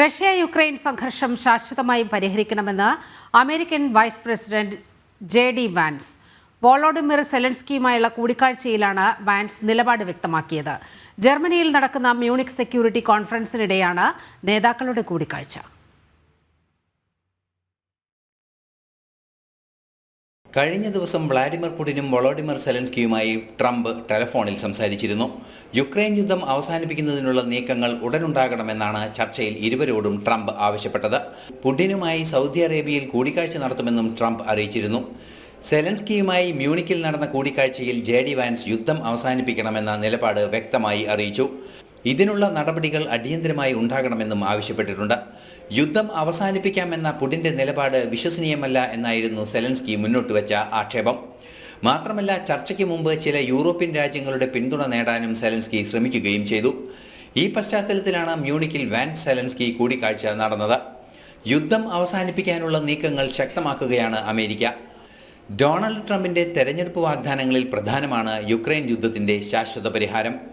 Russia Ukraine സംഘർഷം ശാശ്വതമായി പരിഹരിക്കണമെന്ന് American vice president J D Vance. Volodymyr സെലൻസ്കിയുമായുള്ള കൂടിക്കാഴ്ചയിലാണ് വാൻസ് നിലപാട് വ്യക്തമാക്കിയത്. ജർമ്മനിയിൽ നടക്കുന്ന മ്യൂണിക് സെക്യൂരിറ്റി കോൺഫറൻസിനിടെയാണ് നേതാക്കളുടെ കൂടിക്കാഴ്ച. കഴിഞ്ഞ ദിവസം വ്ളാഡിമിർ പുടിനും വളോഡിമിർ സെലൻസ്കിയുമായി ട്രംപ് ടെലഫോണിൽ സംസാരിച്ചിരുന്നു. യുക്രൈൻ യുദ്ധം അവസാനിപ്പിക്കുന്നതിനുള്ള നീക്കങ്ങൾ ഉടനുണ്ടാകണമെന്നാണ് ചർച്ചയിൽ ഇരുവരോടും ട്രംപ് ആവശ്യപ്പെട്ടത്. പുടിനുമായി സൗദി അറേബ്യയിൽ കൂടിക്കാഴ്ച നടത്തുമെന്നും ട്രംപ് അറിയിച്ചിരുന്നു. സെലൻസ്കിയുമായി മ്യൂണിക്കിൽ നടന്ന കൂടിക്കാഴ്ചയിൽ ജെ ഡി വാൻസ് യുദ്ധം അവസാനിപ്പിക്കണമെന്ന നിലപാട് വ്യക്തമായി അറിയിച്ചു. ഇതിനുള്ള നടപടികൾ അടിയന്തരമായി ഉണ്ടാകണമെന്നും ആവശ്യപ്പെട്ടിട്ടുണ്ട്. യുദ്ധം അവസാനിപ്പിക്കാമെന്ന പുടിന്റെ നിലപാട് വിശ്വസനീയമല്ല എന്നായിരുന്നു സെലൻസ്കി മുന്നോട്ട് വെച്ച ആക്ഷേപം. മാത്രമല്ല ചർച്ചയ്ക്ക് മുമ്പ് ചില യൂറോപ്യൻ രാജ്യങ്ങളുടെ പിന്തുണ നേടാനും സെലൻസ്കി ശ്രമിക്കുകയും ചെയ്തു. ഈ പശ്ചാത്തലത്തിലാണ് മ്യൂണിക്കിൽ വാൻ സെലൻസ്കി കൂടിക്കാഴ്ച നടന്നത്. യുദ്ധം അവസാനിപ്പിക്കാനുള്ള നീക്കങ്ങൾ ശക്തമാക്കുകയാണ് അമേരിക്ക. ഡൊണാൾഡ് ട്രംപിന്റെ തെരഞ്ഞെടുപ്പ് വാഗ്ദാനങ്ങളിൽ പ്രധാനമാണ് യുക്രൈൻ യുദ്ധത്തിന്റെ ശാശ്വത പരിഹാരം.